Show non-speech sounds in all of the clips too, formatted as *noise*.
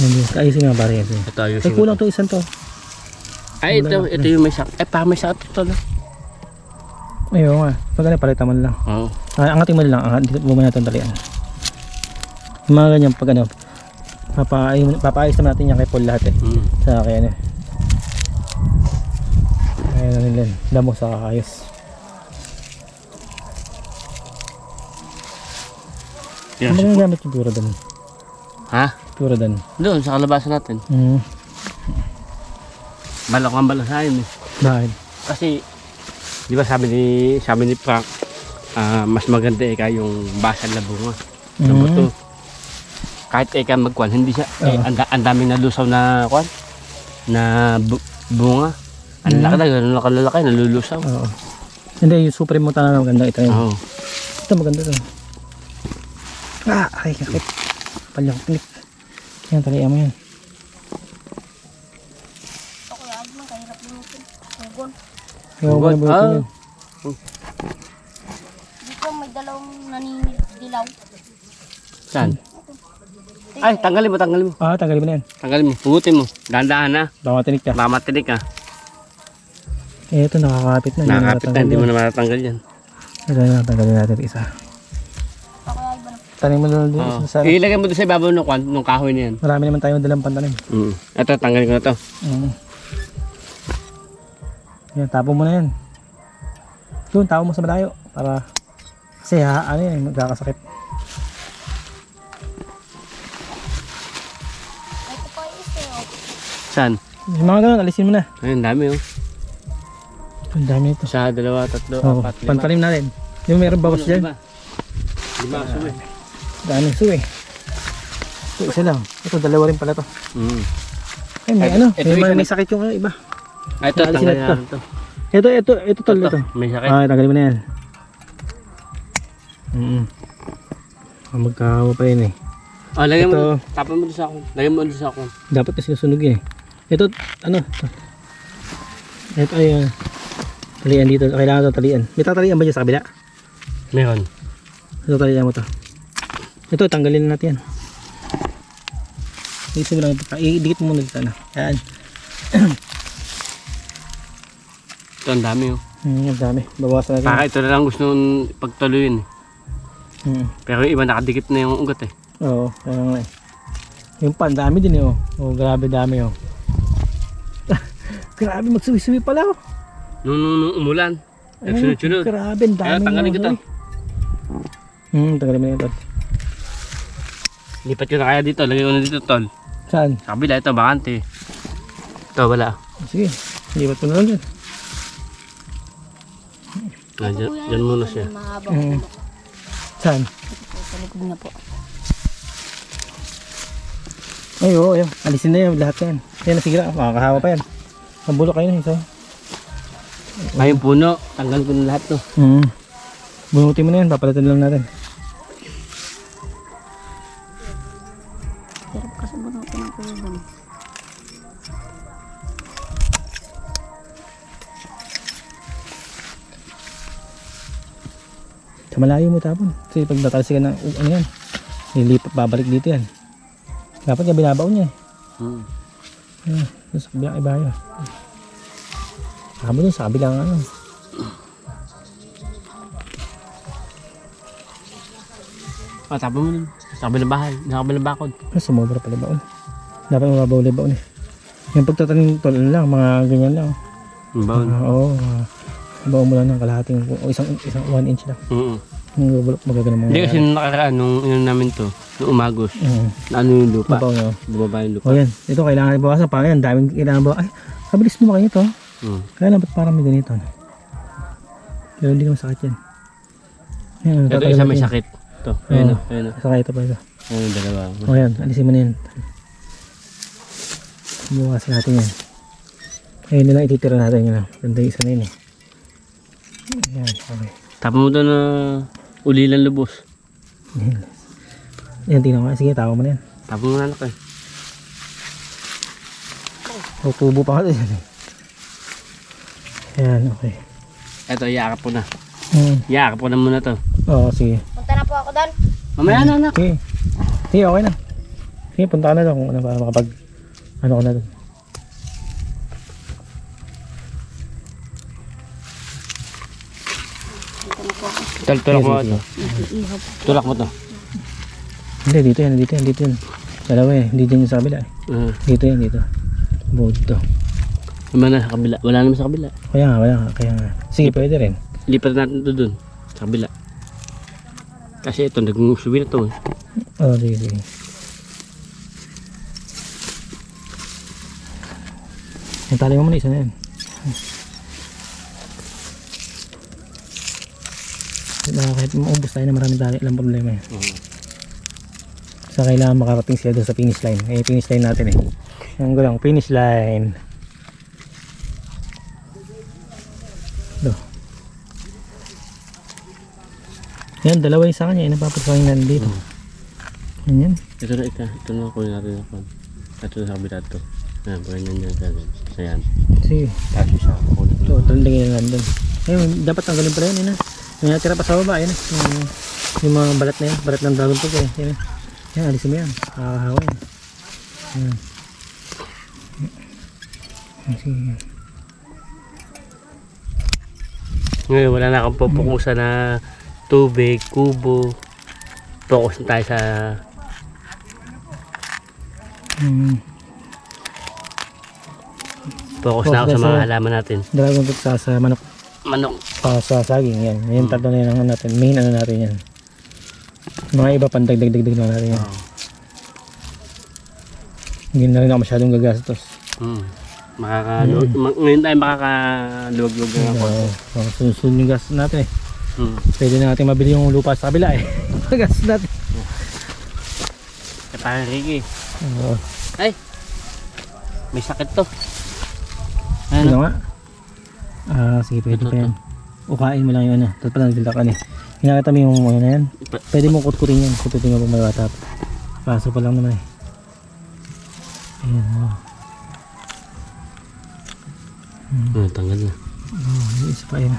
Hindi, kaayusin nga pare kasi. Ito ayusin Ay, kulang to. isang to. Ay, ito, ito yung may sakit. Eh, pa may sakit ito. No? Ayun nga. Pag ano, palitan mo lang. Oo. Ah, angatin mo lang. Angat, dito mo muna itong talian. Yung mga ganyan, pag ano, papaayos, papaayos naman natin yan kay Paul lahat eh. Mm. Sa kaya ano. Ayan na nila. Damo sa ayos. Yan. Ano yung gamit yung puro doon? Ha? Puro doon. Doon, sa kalabasan natin. Hmm. Balak ang balasahin eh. Bakit? Kasi, di ba sabi ni, sabi ni Frank, ah, mas maganda eka yung basal na bunga. Ng Mm. buto. Kahit eka magkwan, hindi siya, eh, Oo. ang, ang daming nalusaw na kwan, na bu- bunga. Ang Mm. laki na, ganun na kalalaki, nalulusaw. Oo. Hindi, yung supreme mo talaga maganda ito yun. Oo. Ito maganda to. Ah, ay, kakit. Palyang klik. Yan, talian mo yan. Ako yan, man, kahirap lumutin. Hugon. Mga buto ah. yan. Dito may dalawang naninilaw. Saan? Ay, tanggalin mo, tanggalin mo. Ah, tanggalin mo na yan. Tanggalin mo, pugutin mo. Dahan-dahan na. Baka matinik ka. Mamatinik ka. Eh, ito nakakapit na. Nakakapit na, hindi mo na. matatanggal yan. Ito na, tanggalin natin ito isa. Tanim mo na doon Oo. sa... Ilagay mo doon sa ibabaw ng, kwan, ng kahoy na yan. Marami naman tayong dalang pantanim. Mm. Ito, tanggalin ko na to. Mm. Yan, tapo mo na yan. Doon, tapo mo sa malayo. Para... Kasi ha, ano yan, magkakasakit. Ito pa isa. oh. Saan? Yung mga ganun, alisin mo na. Ayun, dami oh. Ang dami ito. Isa, dalawa, tatlo, Oo, apat, lima. pantanim natin. Yung meron bawas Ano, dyan. Lima. Lima, suwi. Daming suwi. Ito isa lang. Ito dalawa rin pala to. Mm. Ay, may Ito- ano, ito may, may, sakit yung iba. Ay, ito, Alisin tanggalin to. Ito, ito, ito tol, ito. May sakit. Ah, tanggalin mo na yan. Mm -mm. Magkahawa pa yun eh. Oh, lagyan mo. Ito. Tapon mo doon sa akong. Lagyan mo doon sa akong. Dapat kasi sinusunog yun eh. Ito, ano? Ito ay, uh, talian dito. Kailangan ito talian. May tatalian ba dyan sa kabila? Meron. Ito talian mo to. Ito, tanggalin na natin yan. Ito mo lang ito. Idikit mo muna dito. Ano. Yan. Ito, ang dami oh. Hmm, ang dami. Bawasan natin. Baka ito na lang gusto nung pagtuloyin. eh. Hmm. Pero yung iba nakadikit na yung ugat eh. Oo, kaya nga eh. Yung pan, dami din eh oh. Oh, grabe dami oh. *laughs* grabe, magsuwi-suwi pala oh. Nung, nung, nung umulan. Nagsunod-sunod. Grabe, ang Kaya dami. tanggalin ko to. Hmm, tanggalin mo na ito. Lipat ko na kaya dito. Lagay ko na dito, tol. Saan? Sa kabila, ito, bakante. Ito, wala. Sige, lipat ko na lang dyan. Ah, dyan, dyan muna siya. Ulo. Saan? Ito, sa likod niya po. Ay, oo, yan. Alisin na yan, lahat yan. Yan, lang, makakahawa pa yan. Mabulok kayo na isa. Ay, yung puno. Tanggal ko na lahat to. Hmm. Bunutin mo na yan, papalitan lang natin. Malayo mo tapon. Kasi pag natalsi ka ng, uh, ano yan, nilipat, babalik dito yan. Dapat niya binabaw niya eh. Hmm. Doon sa kabilang ibayo. Mo dun sa kabilang ano. Ah, tapon mo dun. Sa kabilang bahay. Sa kabilang bakod. Ah, sumobra pala baon. Dapat mababaw ulit baon eh. Yung pagtatanim tol lang, mga ganyan lang. Baon. Ah, oo, mga baon mo lang ng kalahating, o isang, isang 1 inch lang. Yung bubulok magagano mga. Hindi kasi nung nakaraan, nung inon namin to, nung umagos, Mm, ano yung lupa. mabaw nyo. Bumaba yung lupa. O yan, ito kailangan ibawasan pa yan. Daming kailangan ba? Ay, kabilis mo kayo ito. Hmm. Kaya lang ba't parang may ganito? No? Pero hindi naman sakit yan. Yan, Ito tatanggalin isa may sakit. Ito. Ayun o. Ayun o. Saka ito pa ito. Ayun dalawa. O yan, alisin mo na yan. Buwasan natin yan. Ayun na lang ititira natin yun. Ganda yung isa na yun eh. Tapon mo doon na ulilan lubos. Yan. Yan, tingnan ko. Sige, tawa mo na yan. Tapon mo na anak eh. O, tubo pa ka yan okay. Ito, yakap ko na. Hmm. Yakap ko na muna to. Oo, sige. Punta na po ako doon. Mamaya na anak. Sige. Sige, okay na. Sige, Sige, punta ka na doon kung ano para makapag ano ko na doon. Na. Tul- Tulak mo ito. Tulak mo to. Hindi, dito yan, dito yan, dito yan. Dalawa eh, hindi dyan yung sa kabila eh. Uh, Dito yan, dito. Bukod dito. Wala sa kabila. Wala naman sa kabila. Kaya nga, wala nga, kaya nga. Sige, pwede rin. Lipat natin ito dun. Sa kabila. Kasi ito, nag-suwi na to. eh. Oo, oh, sige, sige. Yung tali mo muna, isa na yan. Diba, kahit maubos tayo na maraming tali, alam problema yan. Oo. So, kailangan makarating sila doon sa finish line. Eh, finish line natin eh. Ang gulang, finish line. Do. Yan, dalawa yung sa kanya. Yan, napapasawin na dito. Yan yan. Ito na, ito. Ito na kunin natin ako. Ito na sa kabila to. Ayan, pwede na niya gagawin. So yan. Sige. Tapos siya. Kunin. Ito, ito lang lang doon. Ayun, dapat tanggalin pa rin yun. Yun, ah. Yung natira pa sa baba, yun. ah. Yung, yung mga balat na yan, balat ng dragon fruit eh. Yan, ah. yan alisin mo yan. Nakakahawa yan. Yan. Yan, Sige. Ngayon, wala na akong pupukusan na tubig, kubo. Focus na tayo sa Hmm. focus na ako sa mga halaman natin. Dragon sa, sa manok. Manok. Ah, sa saging yan. Yan tatlo na yan ano natin. Main ano natin yan. Mga iba pang dagdag-dagdag na natin yan. Hindi na rin ako masyadong gagastos. Hmm. Makakaluwag. ma- Ngayon tayo makakaluwag-luwag na ako. Oo. Oh, sunod-sunod yung gas natin eh. Hmm. Pwede na natin mabili yung lupa sa kabila eh. *laughs* gas natin. Eh, parang Ricky. Oo. Ay! May sakit to. Ano Ano? nga? Ah, sige pwede pa yan. Ukain mo lang yung ano. Tapos pala nagdala ka ni. Hinakita mo yung ano na yan. Pwede mo kutkutin yan. Kututin mo pag may pa. Kaso pa lang naman eh. Ayan. Oh. Hmm, tanggal na. Oh, yung isa pa yun.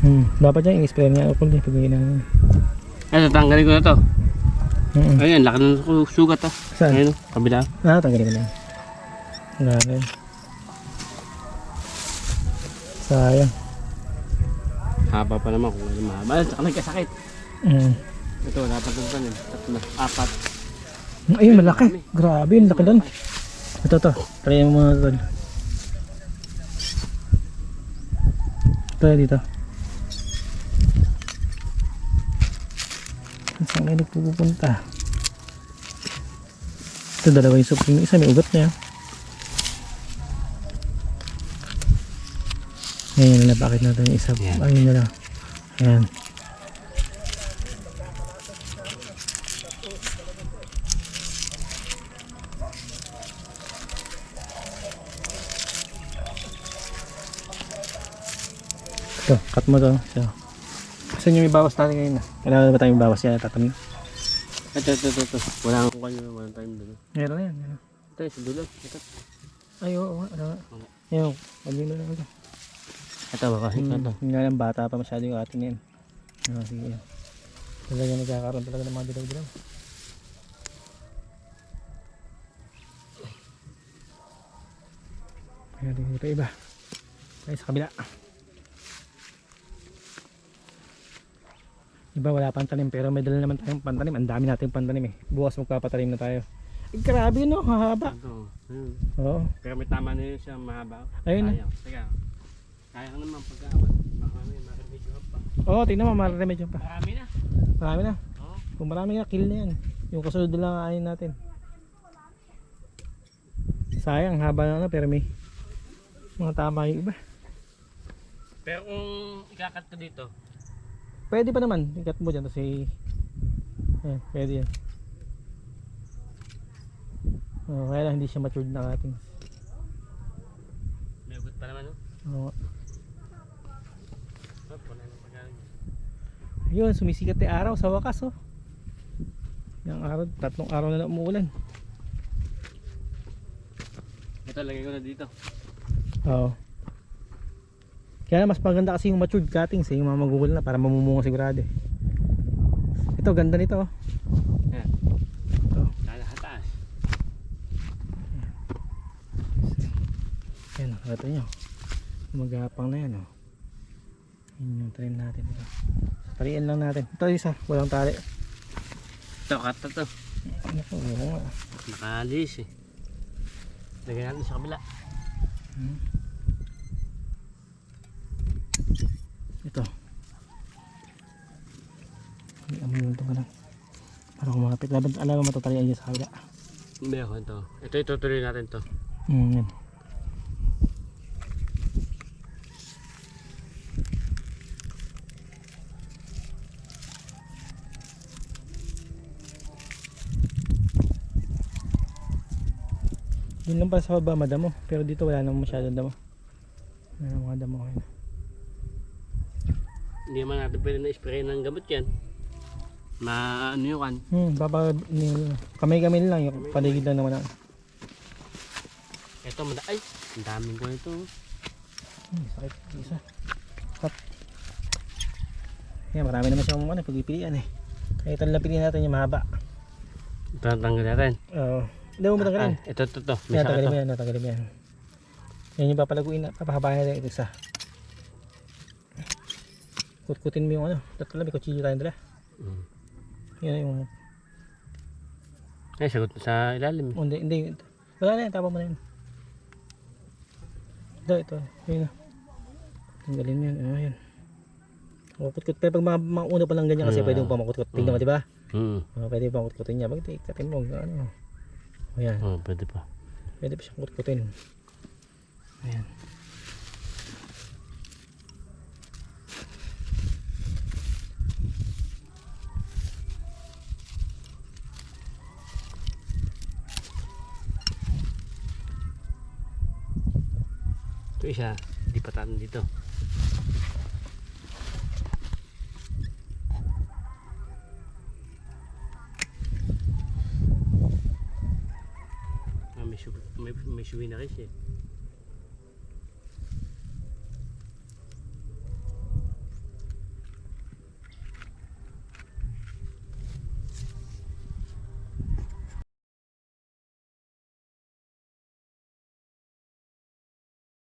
Hmm, dapat yan i-spray niya ako din pag ginagawa. Ay, tatanggalin ko na to. Mm Ayun, laki ng su- sugat ah. Saan? Ayun, oh, kabila. Ah, tanggalin ko na. Wala rin. Sayang. Haba pa naman kung ano mahaba. Ay, saka nagkasakit. Mm. Ito, wala pa tanim. Tatlo, apat. Ayun, malaki. Grabe, ang laki doon. Ito, ito. Try mo mga tol. Ito, dito. Saan kayo nagpupunta? Ito, dalawa yung supreme. Isa, may ugat niya. Ngayon, napakit natin yung isa. Yan. Ayun na lang. Ayan. Ito, cut mo to. So, saan yung ibawas natin ngayon na? Kailangan ba tayong ibawas yan? Tatamin? Ito, ito, ito, ito. Wala akong kanyo, walang time doon. Meron na yan. Meron. Ito, sa dulo. Ito. Ay, oo. oo, Ano nga. Ayun, pagin mo lang ito. Ito, baka. Hmm, ito. Yung nga lang bata pa masyado yung atin yan. Oo, sige yan. Talaga nagkakaroon talaga ng mga dilaw-dilaw. Tingnan pa iba. Tayo sa kabila. Iba wala pang tanim pero may dala naman tayong pantanim. Ang dami nating pantanim eh. Bukas magpapatanim na tayo. Eh, grabe no, hahaba. Ito. Ayun. Oo. Pero may tama na yun siya mahaba. Ayun na. Sayang. Teka. Kaya ka naman pagkaawan. Baka may makamedyo pa. Oo, tingnan mo, marami dyan pa. Marami na. Marami na. Oo. Kung marami na, kill na yan. Yung kasunod lang ang natin. Sayang, haba na na pero may mga tama yung iba. Pero kung ikakat ko dito, Pwede pa naman, ikat mo dyan kasi eh, pwede yan. Oh, kaya lang hindi siya matured na cutting. may ugot pa naman. Oo. Nang pagkain. Yun, sumisikat yung araw sa wakas oh. Yung araw, tatlong araw na lang umuulan. Ito, lagay ko na dito. Oo. Kaya mas maganda kasi yung matured cuttings eh, yung mga magugol na para mamumunga sigurado eh. Ito, ganda nito oh. Yan. Ito. Kala hataas. Yan, nakita nyo. Magapang na yan oh. Yun yung trim natin ito. Talian lang natin. Ito isa, walang tali. Ito, kata to. Ano po, oo nga. Nakalis eh. Lagyan natin sa kabila. Ito. May amoy lang ito ka lang. Para kumapit. Laban, alam mo matatalian dyan sa kabila. Meron to. Ito, itutuloy natin to. Hmm, yan. Yun lang pala sa baba madamo pero dito wala namang masyadong damo wala namang mga damo ngayon Hindi naman natin pwede na-spray ng gamot yan. Ma, ano yun kan? hmm baba ni- kamay-kamay lang yung paligid lang naman Ito, mada ay, ang daming ko ito. hmm, sakit isa hot yan marami naman siyang ano pagpipilian eh kaya ito lang piliin natin yung mahaba Ito ang tanggal natin. oo hindi mo matanggalin Ah, ito, ito, ito. May mo yan, tagalin mo yan. Yan yung papalaguin na, papahabahin natin ito isa. Kutkutin mo yung ano, tatlo may kutsilyo tayo dala. Mm. Yan yung, Ay, sagot sa ilalim. oh, hindi, hindi, wala na yan, tapa mo na yan. Ito, ito, yun na. Tanggalin mo yan, ano yan. O, kutkut, pero pag mga, mga una pa lang ganyan kasi Mm. pwede mo pa makutkut. Tingnan mo, di ba? Hmm. Oh, pwede pa makutkutin niya. Bakit ikatin mo, ano. O yan, Oh, pwede pa. pwede pa siyang kutkutin. Ayan. Ito isa, di patan dito. Ah, may, may, may suwi na kasi.